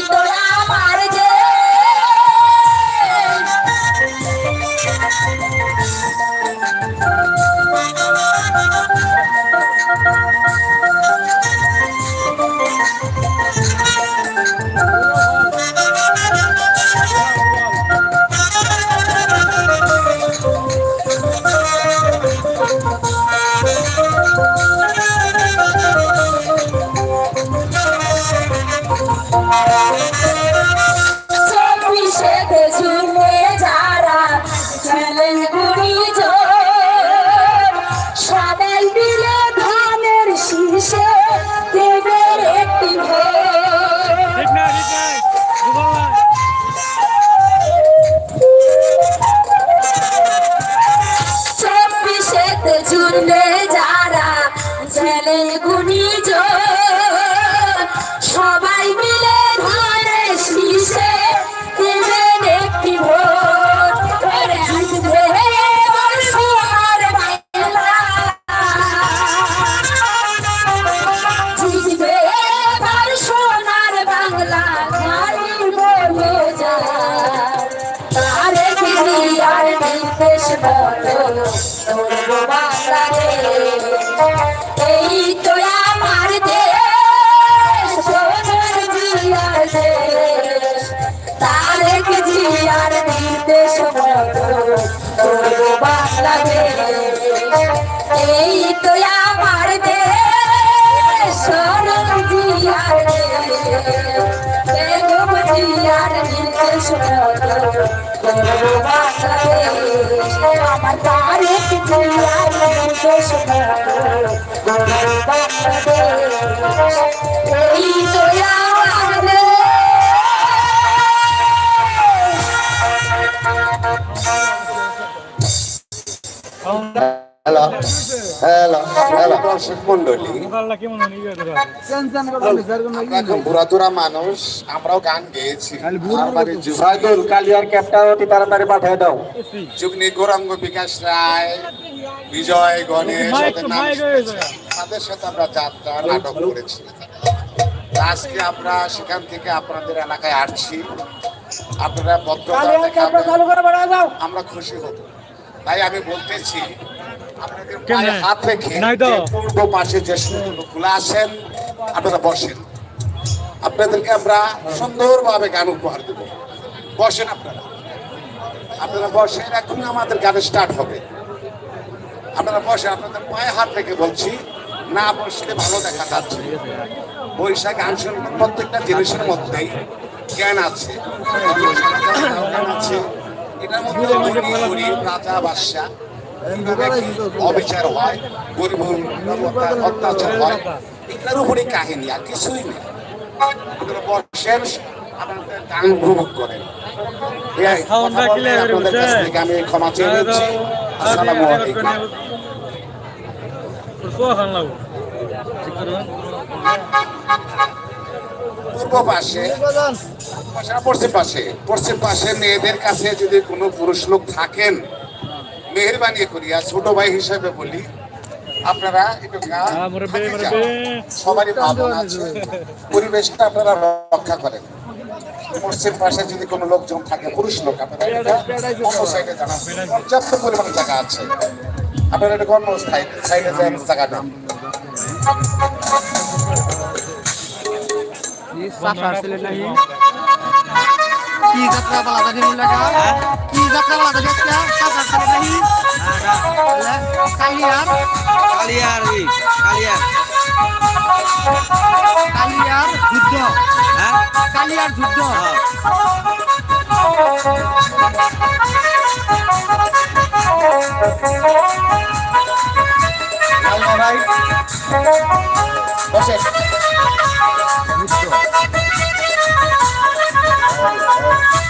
Tito মতো তোর বাংলাদেশ এই তো আমার দেশ সোনার জিয়ার জিয়ার নির্দেশ বাংলাদেশ আমার তারেক জিয়ার নির্দেশ বাংলাদেশ দর্শক মন্ডলী। বুড়াদুরা মানুষ আমরাও গান গেয়েছি। সাইদুল কালিয়ার ক্যাপটা অতি তাড়াতাড়ি পাঠিয়ে দাও। যুগনি গৌরাঙ্গ বিকাশ রায় বিজয় গণেশ। তাদের সাথে আমরা যাত্রা নাটক করেছি। আজকে আমরা সেখান থেকে আপনাদের এলাকায় আসছি। আপনারা দেখাবেন। আমরা খুশি হব। তাই আমি বলতেছি হাত রেখে পূর্ব পাশে যে সুন্দরগুলো আছেন আপনারা বসেন। আপনাদেরকে আমরা সুন্দরভাবে গান উপহার দেব। বসেন আপনারা। আপনারা বসেন এখন আমাদের গান স্টার্ট হবে। আপনারা বসে আপনাদের পায়ে হাত রেখে বলছি না বসলে ভালো দেখা যাচ্ছে। বৈশাখ গান শুনবেন প্রত্যেকটা জিনিসের মধ্যেই জ্ঞান আছে। জ্ঞান আছে। এটার মধ্যে রাজা বাদশা কীভাবে কি অবিচার হয় গরিব অত্যাচার হয় এটার উপরই কাহিনী আর কিছুই নেই। আপনারা বসেন আপনাদের গান উপভোগ করেন। এই কথা বলে আপনাদের কাছ থেকে আমি ক্ষমা চেয়ে নিচ্ছি। আসসালামু আলাইকুম। পূর্ব পাশে পশ্চিম পাশে পশ্চিম পাশে মেয়েদের কাছে যদি কোনো পুরুষ লোক থাকেন মেহরবানি করিয়া ছোট ভাই হিসেবে বলি আপনারা যান। সবারই ভাবনা আছে। পরিবেশটা আপনারা রক্ষা করেন। পশ্চিম পাশে যদি কোনো লোকজন থাকে পুরুষ লোক আপনারা এটা অন্য সাইডে পর্যাপ্ত পরিমাণে জায়গা আছে। আপনারা এটা অন্য সাইডে জায়গা দেন। কি যাত্রা বলা জানি মুল্লাটা কি যাত্রা বলা জানি একটা সাত আট সালে নাহি কালিয়ার। কালিয়ার ওই কালিয়ার। কালিয়ার যুদ্ধ। হ্যাঁ? কালিয়ার যুদ্ধ। বসে। হেলা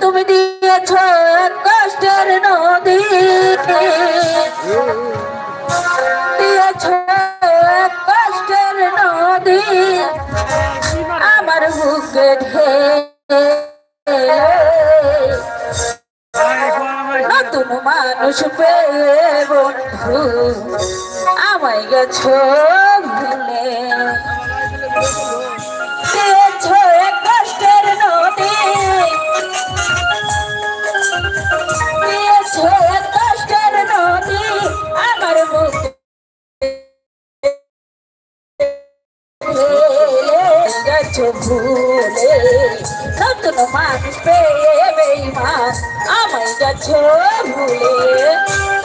তুমি দিয়েছ কষ্টের নদী। দিয়েছ কষ্টের নদী। আমার বুকে নতুন মানুষ পেয়ে আমায় গেছ ভুলে। ভুলে নতুন মানুষ পেয়ে বেইমান আমায় গেছো ভুলে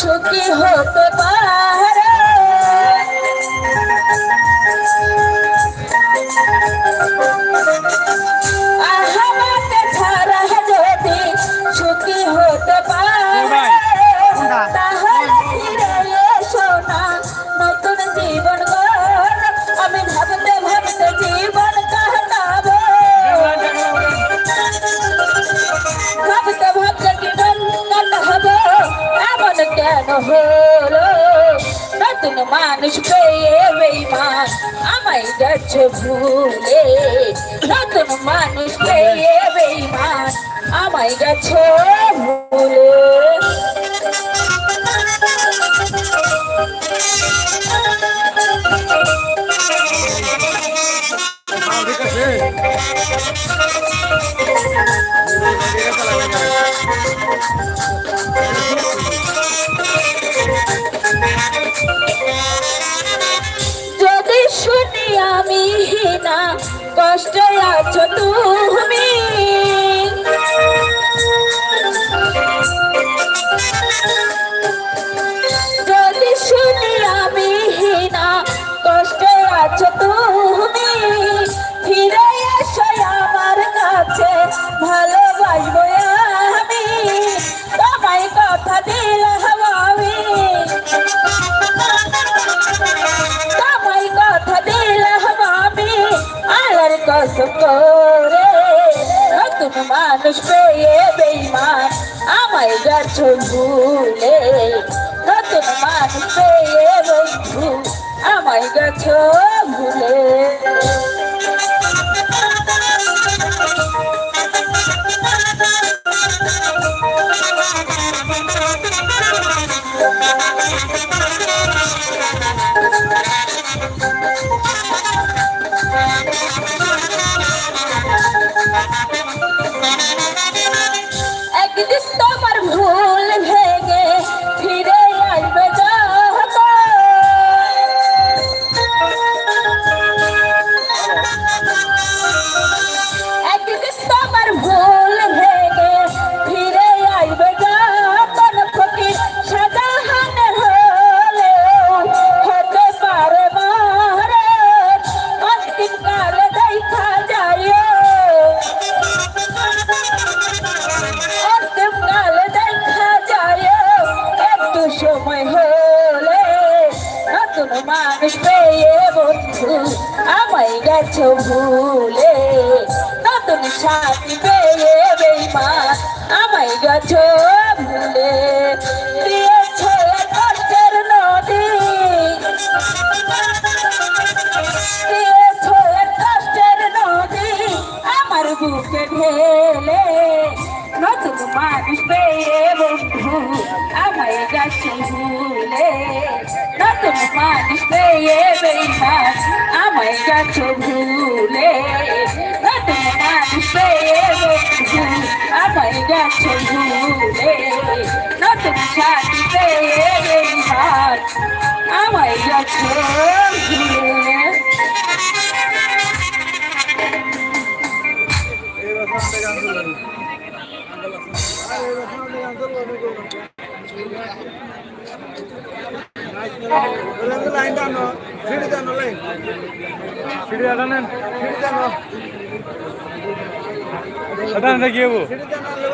সুখী হতে পারে যদি শুনি আমি না কষ্ট আছো তুমি। আমায় গেছ ভুলে নতুন মানুষ পেয়ে বন্ধু আমায় গেছ গেছে ভুলে নতুন সাথী পেয়ে বেইমান আমায় গেছে ভুলে লাইন টানো সিঁড়ি টানো লাইন সিঁড়ি টানো সিঁড়ি টানো লেবার এই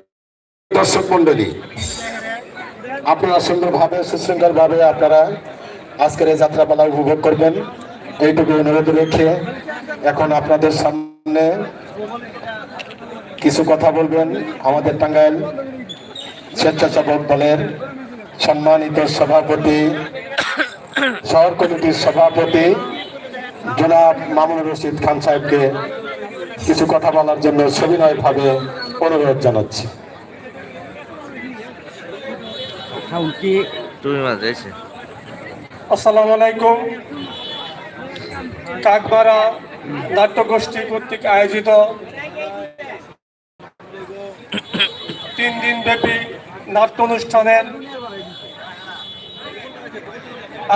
দর্শক মন্ডলী আপনারা সুন্দরভাবে, সুশৃঙ্খলভাবে আপনারা আজকের এই যাত্রাপালা উপভোগ করবেন। এইটুকু অনুরোধ রেখে এখন আপনাদের সামনে কিছু কথা বলবেন। আমাদের টাঙ্গাইল স্বেচ্ছাসেবক দলের সম্মানিত সভাপতি, শহর কমিটির সভাপতি, জনাব মামুন রশিদ খান সাহেবকে কিছু কথা বলার জন্য সবিনয়ভাবে অনুরোধ জানাচ্ছি। তুমি মাঝে এসে আসসালামু আলাইকুম। কাকবাড়া নাট্যগোষ্ঠী কর্তৃক আয়োজিত তিন দিন ব্যাপী নাট্য অনুষ্ঠানের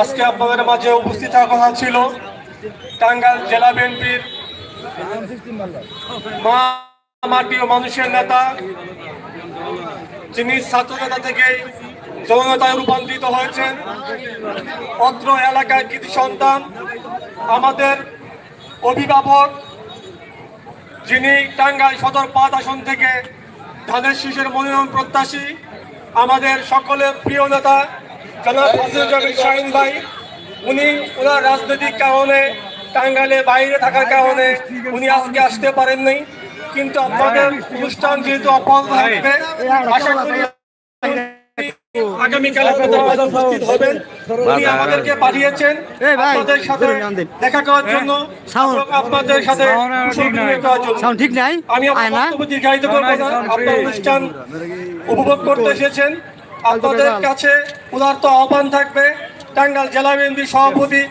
আজকে আপনাদের মাঝে উপস্থিত থাকার কথা ছিল টাঙ্গাইল জেলা বিএনপির মা মাটি ও মানুষের নেতা যিনি ছাত্র নেতা থেকে যৌনতায় রূপান্তরিত হয়েছেন। অত্র এলাকার কৃতি সন্তান, আমাদের অভিভাবক, যিনি টাঙ্গাইল সদর পাঁচ আসন থেকে ধানের শীষের মনোনয়ন প্রত্যাশী, আমাদের সকলের প্রিয় নেতা, জনাব ভাই। উনি ওনার রাজনৈতিক কারণে টাঙ্গাইলে বাইরে থাকার কারণে উনি আজকে আসতে পারেন নাই কিন্তু আপনাদের অনুষ্ঠান যেহেতু অব্যাহত থাকবে, আশা করি আগামীকাল আপনাদের উপস্থিত হবেন। উনি আমাদেরকে পাঠিয়েছেন। আপনাদের সাথে দেখা করার জন্য আপনাদের সাথে সাউন্ড ঠিক নাই। আমি দীর্ঘায়িত করব না আপনার অনুষ্ঠান উপভোগ করতে এসেছেন। আপনাদের কাছে উদার্ত আহ্বান থাকবে। টাঙ্গাইল জেলা বিএনপি সভাপতি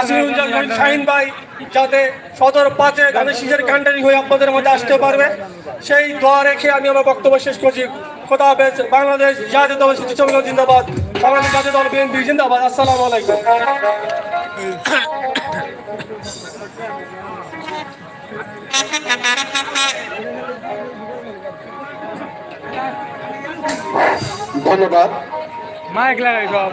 আসিরুজ্জামান শাহিন ভাই যাতে সদর পাঁচে ধানের শীষের কান্ডারি হয়ে আপনাদের মধ্যে আসতে পারবে। সেই দোয়া রেখে আমি আমার বক্তব্য শেষ করছি। খোদা হাফেজ বাংলাদেশ জাতীয় দল শিশু শ্রমিক জিন্দাবাদ বাংলাদেশ জাতীয় দল বিএনপি জিন্দাবাদ। আসসালামু আলাইকুম। ধন্যবাদ। মাইক লাগাই সব।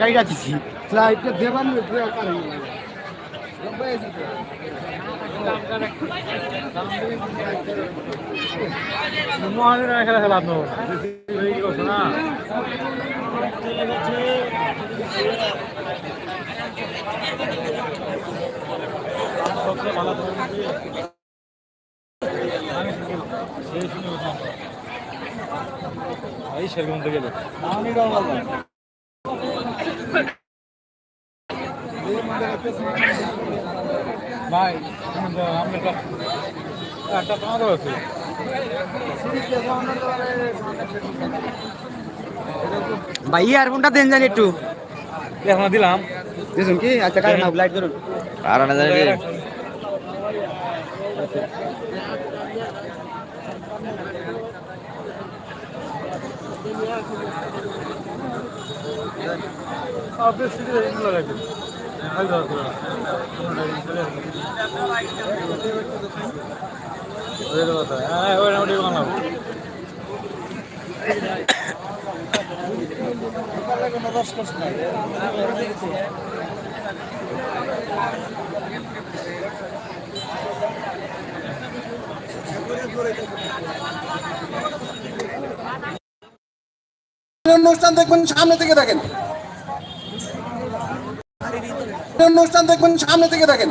কাইরা দিছি। ফ্লাইটে দেবান মহাজনের খেলা খেলা তো না এই সেরকম তো ভাই আমরা একটা তোমারও আছে ভাই ইয়ারফোনটা দেন জানি একটু। এখন দিলাম। দিছুন কি? আচ্ছা কারণ লাইট ধরুন আর না। জানি রে। আপনার সিটি অনুষ্ঠান দেখবেন সামনে থেকে দেখেন। অনুষ্ঠান দেখবেন সামনে থেকে দেখেন।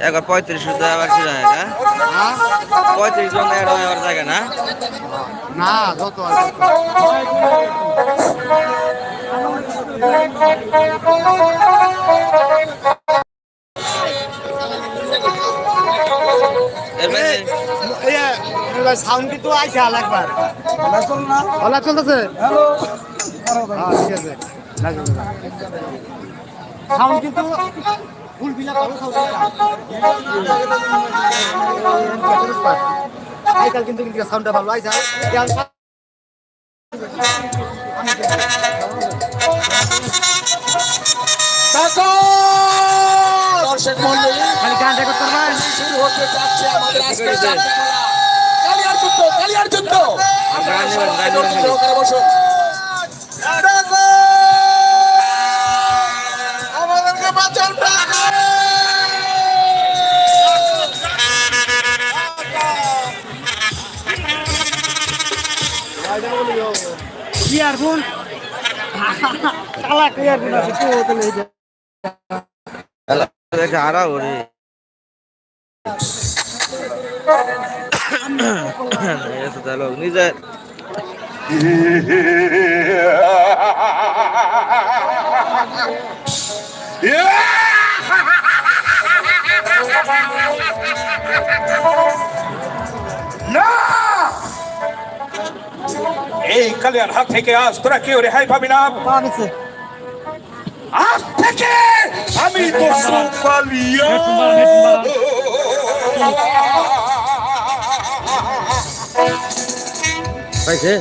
একবার পঁয়ত্রিশ শুধু আবার কি হয় না পঁয়ত্রিশ জন এর আবার জায়গা না? না যত এর মধ্যে সাউন্ড কিন্তু আইছে আল একবার ওলা চলতেছে? হ্যালো। ঠিক আছে। সাউন্ড কিন্তু ফুল ভালো সাউন্ড আইকাল কিন্তু কিন্তু সাউন্ডটা ভালো আইছে। দর্শক মন্ডলী খালি গান রেকর্ড করবেন শুরু হতে যাচ্ছে আমাদের আজকের কালিয়ার যুদ্ধ। আপনারা গান নেবেন, সবাই গান ধৈর্য নেবেন। সহকারে বসুন। আমাদেরকে বাঁচান ইয়ারফোন কালা ইয়ারফোন আছে এই যে। একটা হারা ওরে এসে তাহলে নিজে এই কালিয়ার হাত থেকে আজ তোরা কেউ রেহাই পাবি না। আজ থেকে আমি তো কালিয়া পাইছে?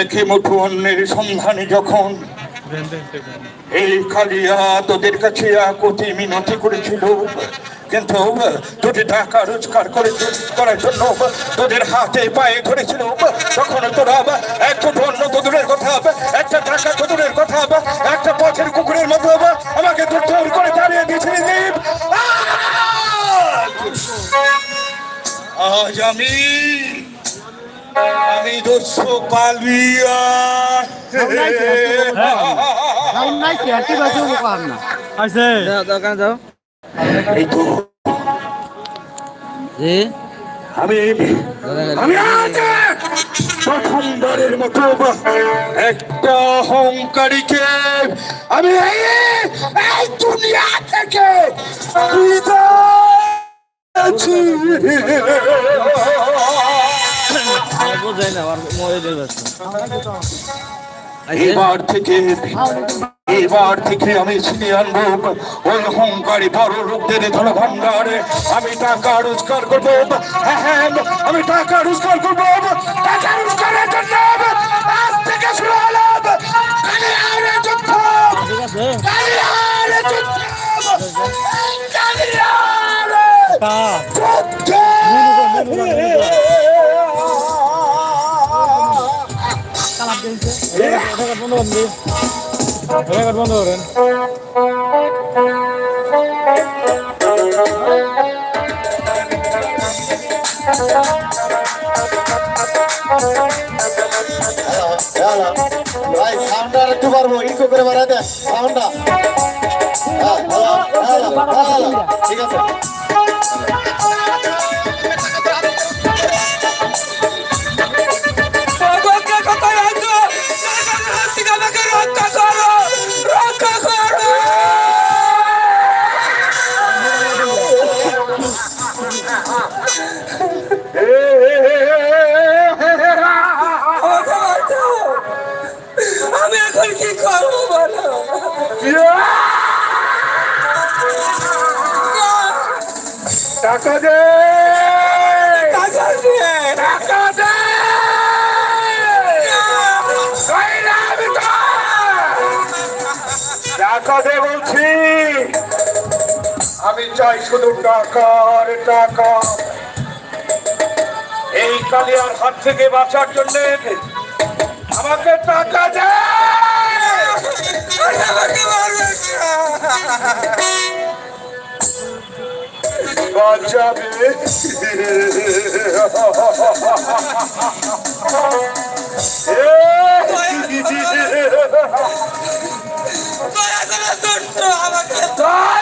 একই মুঠো অন্যের সন্ধানে যখন এই কালিয়া তোদের কাছে আকুতি মিনতি করেছিল, কিন্তু তোদের টাকা রোজগার করে করার জন্য তোদের হাতে পায়ে ধরেছিল। তখন তোরা একটা অন্য তোদের কথা, একটা টাকা তোদের কথা, একটা পথের কুকুরের মতো আমাকে তোর করে দাঁড়িয়ে দিয়েছিলি, জীব। আজ আমি আমি দোষ পালিয়া। আমি আমি প্রথমবারের মতো একটা অহংকারীকে আমি এই এই দুনিয়া থেকে এবার থেকে এবার থেকে আমি ছিনিয়ে আনব। ওই অহংকারী বড় লোকদের আমি টাকা রোজগার করব। হ্যাঁ হ্যাঁ আমি টাকা রোজগার করব। ভাই সাউন্ডটা একটু পারব ইকো করে বাড়াই সাউন্ডটা হ্যাঁ, হ্যালো, হ্যালো, হ্যালো, ঠিক আছে। টাকা এই কালিয়ার হাত থেকে বাঁচার জন্য আমাকে টাকা বাঁচাবে। আমাকে।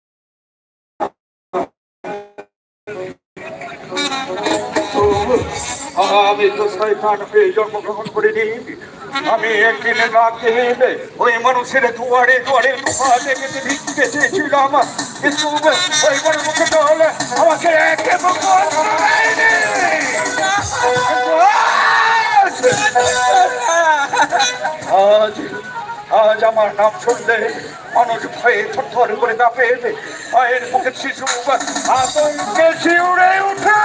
আমি তো শয়তান হয়ে জন্মগ্রহণ করিনি আমি একদিন রাতে ওই মানুষের দুয়ারে দুয়ারে দেখে ভিক্ষে চেয়েছিলাম কিন্তু ওই মুখে জল আমাকে একে আজ আজ আমার নাম শুনলে মানুষ ভয়ে থরথর করে কাঁপে মায়ের মুখের শিশু আতঙ্কে শিউরে উঠে।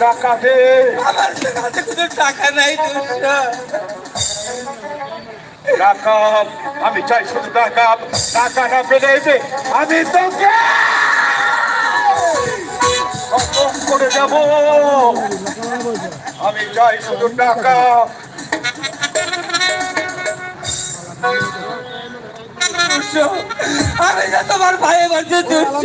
টাকা দে আমার টাকা আমি চাই শুধু টাকা টাকা না পেলে আমি তোকে করে যাব আমি চাই শুধু টাকা আমি তোমার ভাই বলছে দুঃখ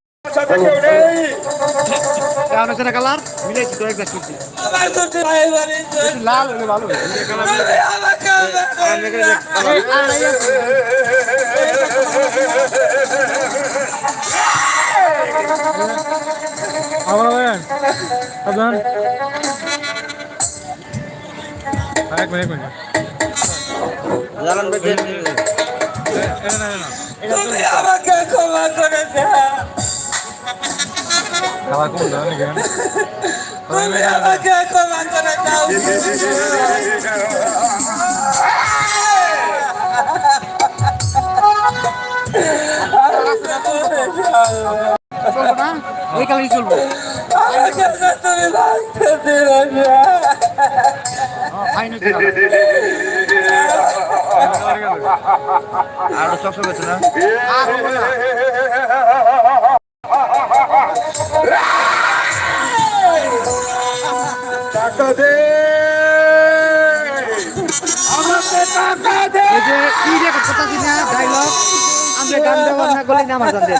নেই কালার মিলাইছি তো ভাই বলেছে লাল হলে ভালো আমাকে ক্ষমা করে দাও তুমি আমাকে ক্ষমা করে দাও ওই কালারই চলবো তুমি বাঁচতে দিলে আরও সব না ডায়লগ আমরা গান ব্যবহার না করলে না আমার গান দিয়ে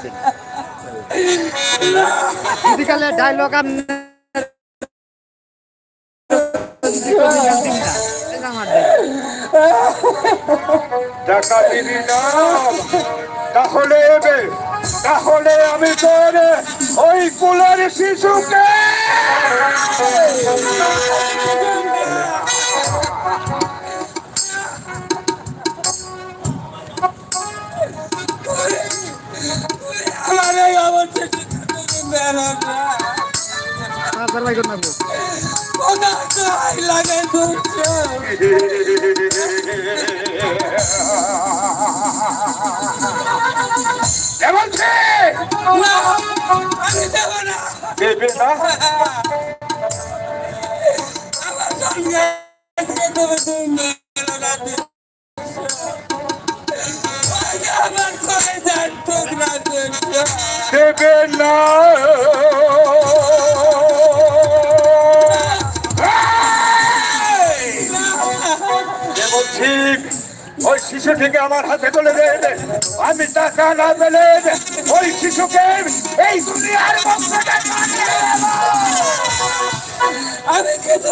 ডায়লগ তাহলে তাহলে আমি তোর ওই কুলের শিশুকে ভাই করতে কোথা তো আই লাগে দুঃখ কেমন না আমি দেবো না দেবে না আমার সঙ্গে মেরো না দেবে না যেমন ঠিক ওই শিশু থেকে আমার হাতে তুলে দে আমি টাকা না পেলে ওই শিশুকে এই দুনিয়ার আমি কিন্তু